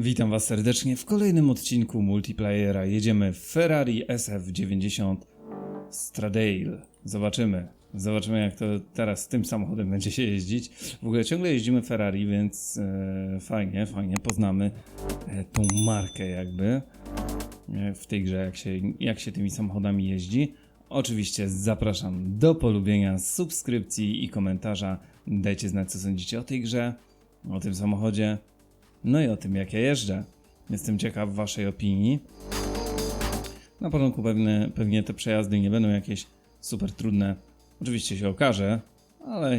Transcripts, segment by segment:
Witam Was serdecznie w kolejnym odcinku multiplayera. Jedziemy Ferrari SF90 Stradale. Zobaczymy. Zobaczymy jak to teraz z tym samochodem będzie się jeździć. W ogóle ciągle jeździmy Ferrari, więc e, fajnie, fajnie poznamy e, tą markę jakby e, w tej grze, jak się, jak się tymi samochodami jeździ. Oczywiście zapraszam do polubienia, subskrypcji i komentarza. Dajcie znać co sądzicie o tej grze, o tym samochodzie. No i o tym, jak ja jeżdżę. Jestem ciekaw Waszej opinii. Na początku pewnie, pewnie te przejazdy nie będą jakieś super trudne. Oczywiście się okaże, ale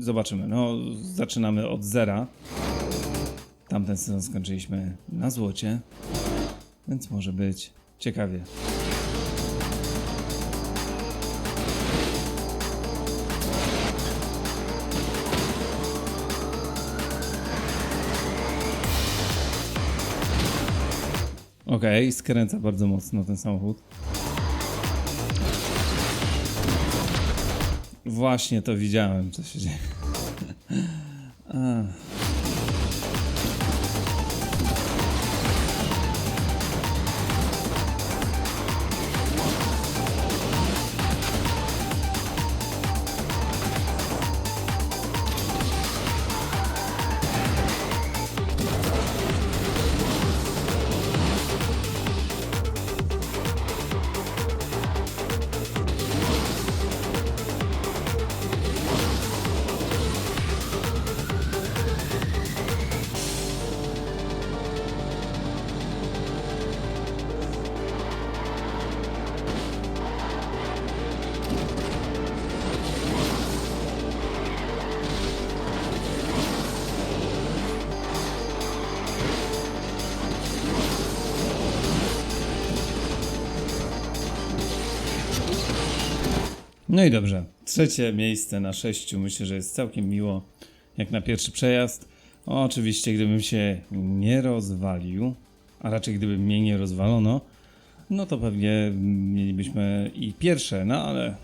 zobaczymy. No, zaczynamy od zera. Tamten sezon skończyliśmy na złocie, więc może być ciekawie. Okej, skręca bardzo mocno ten samochód. Właśnie to widziałem, co się dzieje. No i dobrze. Trzecie miejsce na sześciu. Myślę, że jest całkiem miło, jak na pierwszy przejazd. Oczywiście, gdybym się nie rozwalił, a raczej gdyby mnie nie rozwalono, no to pewnie mielibyśmy i pierwsze, no ale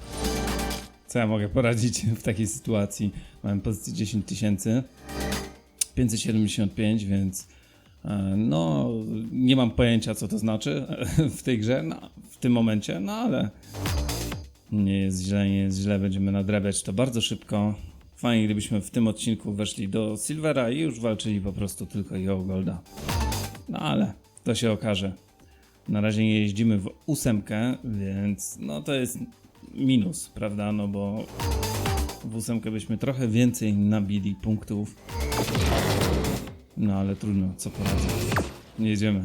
co ja mogę poradzić w takiej sytuacji? Mam pozycję 10 tysięcy, 575, więc e, no nie mam pojęcia co to znaczy w tej grze, no, w tym momencie, no ale nie jest źle, nie jest źle, będziemy nadrabiać to bardzo szybko. Fajnie, gdybyśmy w tym odcinku weszli do Silvera i już walczyli po prostu tylko i o Golda. No ale to się okaże. Na razie nie jeździmy w ósemkę, więc no to jest minus, prawda? No bo w ósemkę byśmy trochę więcej nabili punktów. No ale trudno, co poradzę. Jedziemy.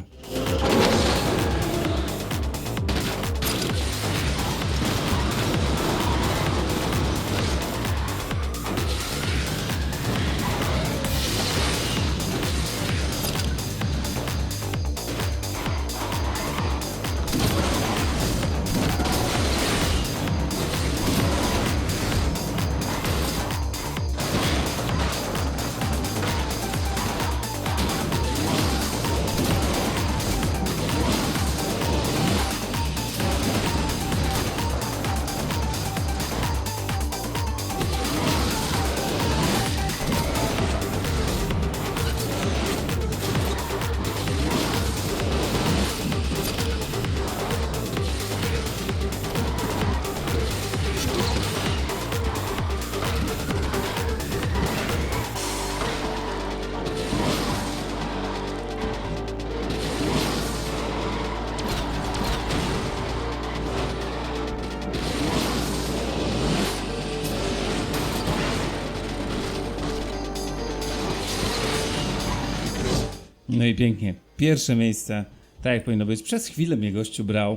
I pięknie. Pierwsze miejsce, tak jak powinno być. Przez chwilę mnie gościu brał,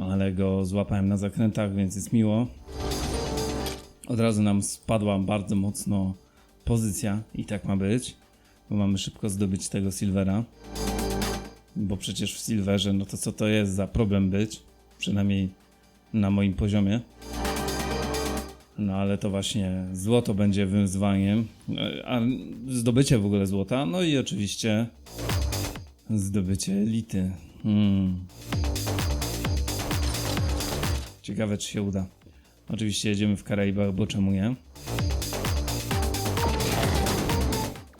ale go złapałem na zakrętach, więc jest miło. Od razu nam spadła bardzo mocno pozycja i tak ma być, bo mamy szybko zdobyć tego Silvera. Bo przecież w Silverze, no to co to jest za problem być? Przynajmniej na moim poziomie. No ale to właśnie złoto będzie wyzwaniem, a zdobycie w ogóle złota, no i oczywiście zdobycie elity. Hmm. Ciekawe czy się uda. Oczywiście jedziemy w Karaibach, bo czemu nie?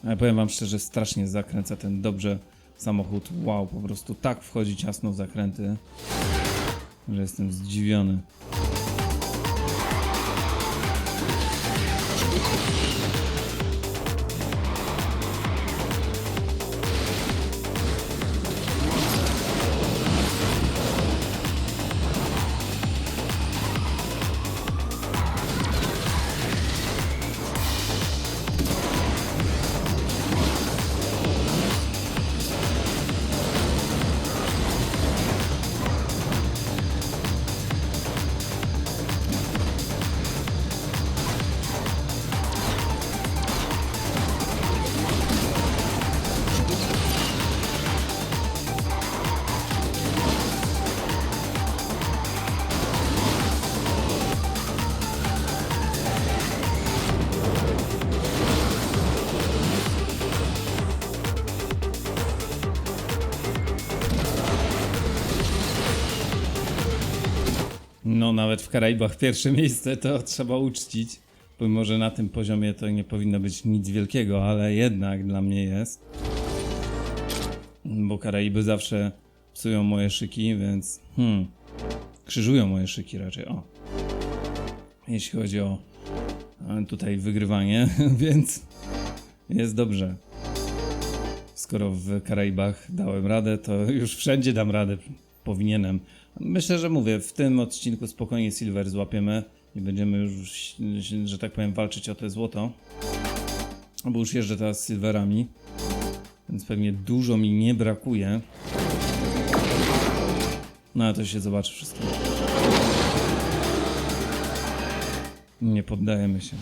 Ale powiem wam szczerze, strasznie zakręca ten dobrze samochód. Wow, po prostu tak wchodzi ciasno w zakręty, że jestem zdziwiony. No, nawet w Karaibach pierwsze miejsce to trzeba uczcić. Pomimo, że na tym poziomie to nie powinno być nic wielkiego, ale jednak dla mnie jest. Bo Karaiby zawsze psują moje szyki, więc hmm, krzyżują moje szyki raczej. O. Jeśli chodzi o e, tutaj wygrywanie, więc jest dobrze. Skoro w Karaibach dałem radę, to już wszędzie dam radę. Powinienem. Myślę, że mówię, w tym odcinku spokojnie Silver złapiemy i będziemy już, że tak powiem, walczyć o te złoto. Bo już jeżdżę teraz z Silverami, więc pewnie dużo mi nie brakuje. No ale to się zobaczy wszystko. Nie poddajemy się.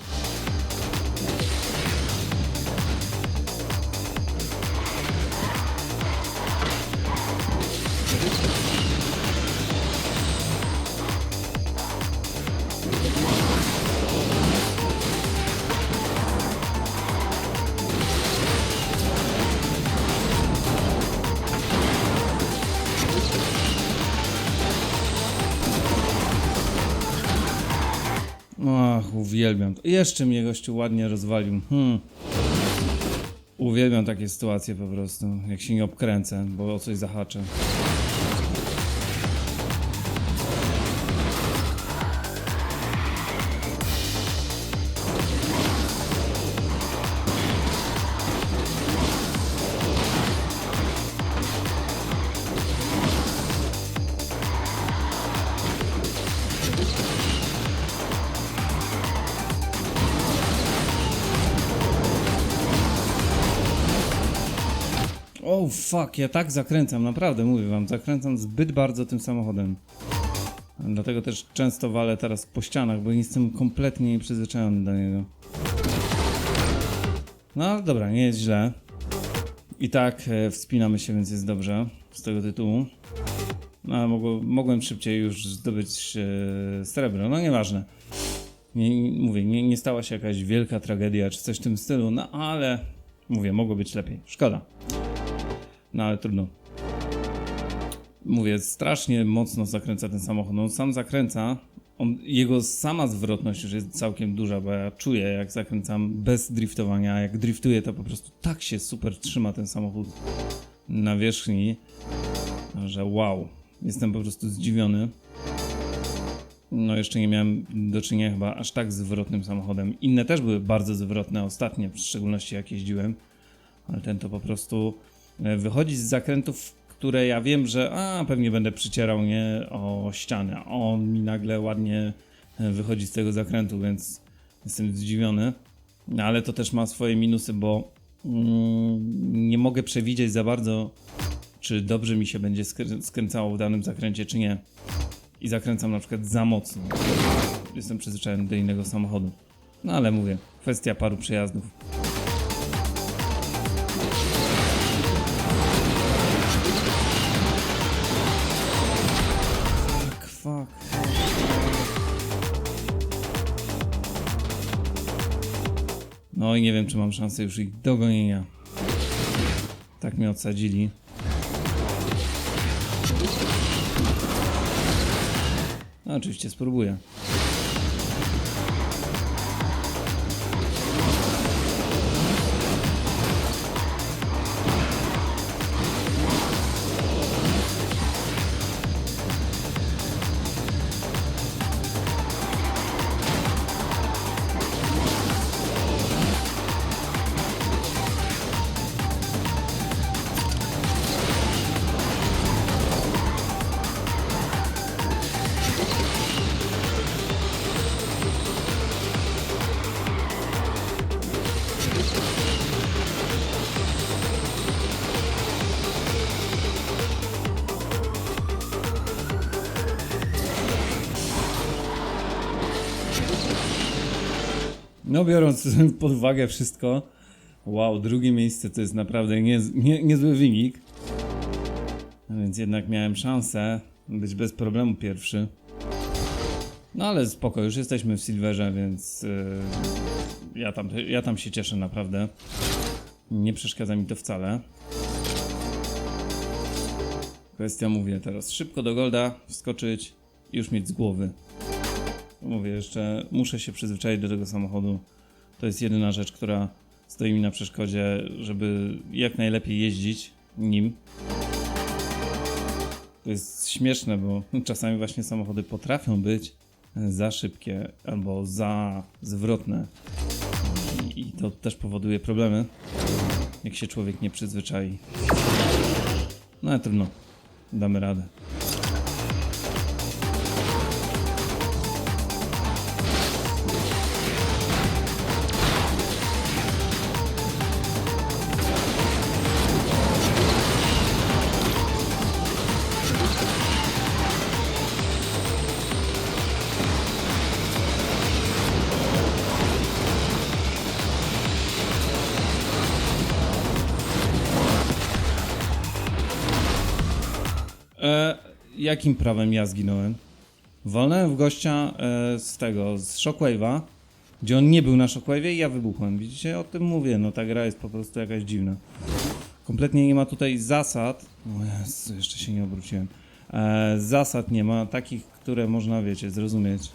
Ach, uwielbiam. Jeszcze mnie gościu ładnie rozwalił. Hmm. Uwielbiam takie sytuacje po prostu, jak się nie obkręcę, bo o coś zahaczę. Oh fuck, ja tak zakręcam, naprawdę mówię wam, zakręcam zbyt bardzo tym samochodem. Dlatego też często walę teraz po ścianach, bo jestem kompletnie nieprzyzwyczajony do niego. No dobra, nie jest źle. I tak e, wspinamy się, więc jest dobrze z tego tytułu. No mogło, mogłem szybciej już zdobyć e, srebro, no nieważne. Nie, nie- mówię, nie, nie stała się jakaś wielka tragedia czy coś w tym stylu, no ale mówię, mogło być lepiej. Szkoda. No ale trudno. Mówię, strasznie mocno zakręca ten samochód. No, On sam zakręca. On, jego sama zwrotność już jest całkiem duża, bo ja czuję, jak zakręcam bez driftowania. Jak driftuję, to po prostu tak się super trzyma ten samochód na wierzchni, że wow. Jestem po prostu zdziwiony. No, jeszcze nie miałem do czynienia chyba aż tak zwrotnym samochodem. Inne też były bardzo zwrotne, ostatnie, w szczególności jak jeździłem ale ten to po prostu e, wychodzi z zakrętów, które ja wiem, że a pewnie będę przycierał nie o ścianę. a On mi nagle ładnie e, wychodzi z tego zakrętu, więc jestem zdziwiony. No, ale to też ma swoje minusy, bo mm, nie mogę przewidzieć za bardzo, czy dobrze mi się będzie skrę- skręcało w danym zakręcie, czy nie. I zakręcam na przykład za mocno. Jestem przyzwyczajony do innego samochodu. No ale mówię, kwestia paru przejazdów. I nie wiem, czy mam szansę już ich dogonienia. Tak mnie odsadzili. No oczywiście spróbuję. No biorąc pod uwagę wszystko, wow, drugie miejsce to jest naprawdę nie, nie, niezły wynik. A Więc jednak miałem szansę być bez problemu pierwszy. No ale spoko, już jesteśmy w Silverze, więc yy, ja, tam, ja tam się cieszę naprawdę. Nie przeszkadza mi to wcale. Kwestia, mówię teraz, szybko do Golda wskoczyć i już mieć z głowy. Mówię jeszcze, muszę się przyzwyczaić do tego samochodu. To jest jedyna rzecz, która stoi mi na przeszkodzie, żeby jak najlepiej jeździć nim. To jest śmieszne, bo czasami właśnie samochody potrafią być za szybkie albo za zwrotne. I- to też powoduje problemy, jak się człowiek nie przyzwyczai. No ale trudno, damy radę. Jakim prawem ja zginąłem? Walnąłem w gościa e, z tego, z Shockwave'a, gdzie on nie był na Shockwave'ie i ja wybuchłem. Widzicie? O tym mówię, no ta gra jest po prostu jakaś dziwna. Kompletnie nie ma tutaj zasad. O Jezu, jeszcze się nie obróciłem. E, zasad nie ma, takich, które można, wiecie, zrozumieć.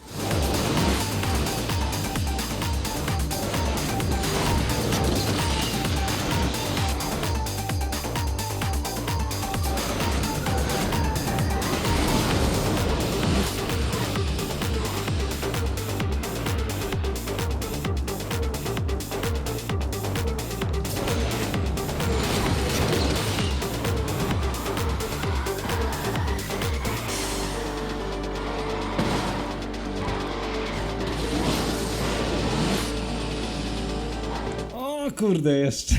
Kurde, jeszcze.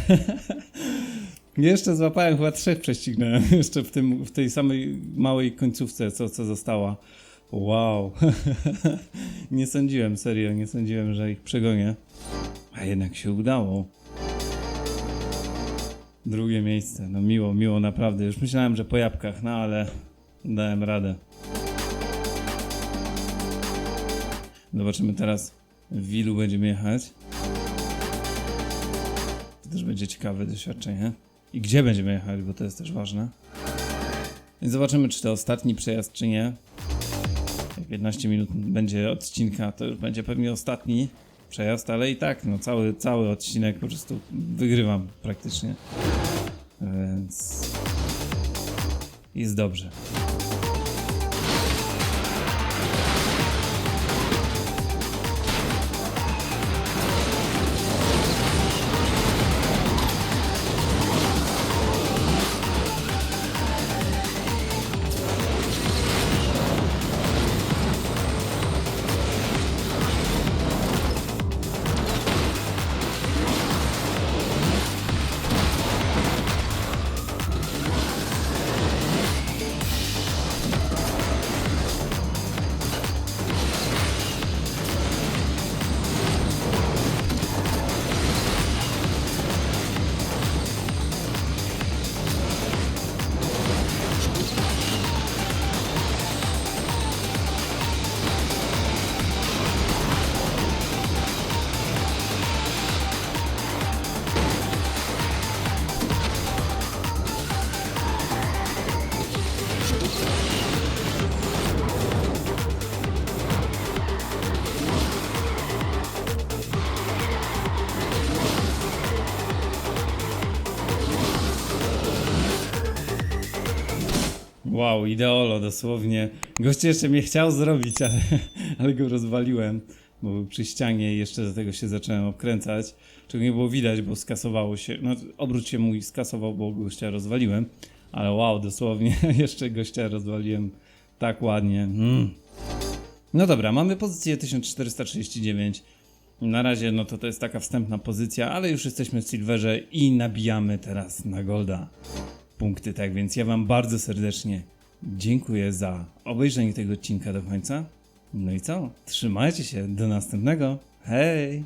jeszcze złapałem, chyba trzech prześcignąłem jeszcze w, tym, w tej samej małej końcówce, co, co została. Wow. nie sądziłem, serio, nie sądziłem, że ich przegonię. A jednak się udało. Drugie miejsce, no miło, miło naprawdę. Już myślałem, że po jabłkach, no ale dałem radę. Zobaczymy teraz, w ilu będziemy jechać. To też będzie ciekawe doświadczenie. I gdzie będziemy jechać, bo to jest też ważne. Więc zobaczymy, czy to ostatni przejazd, czy nie. Jak 15 minut będzie odcinka, to już będzie pewnie ostatni przejazd, ale i tak, no cały, cały odcinek po prostu wygrywam praktycznie. Więc jest dobrze. Wow, ideolo dosłownie. Gość jeszcze mnie chciał zrobić, ale, ale go rozwaliłem, bo był przy ścianie i jeszcze do tego się zacząłem obkręcać. Czego nie było widać, bo skasowało się. No, obrót się mój skasował, bo gościa rozwaliłem. Ale wow, dosłownie jeszcze gościa rozwaliłem tak ładnie. Mm. No dobra, mamy pozycję 1439. Na razie no to to jest taka wstępna pozycja, ale już jesteśmy w Silverze i nabijamy teraz na Golda punkty, tak więc ja Wam bardzo serdecznie dziękuję za obejrzenie tego odcinka do końca. No i co? Trzymajcie się, do następnego. Hej!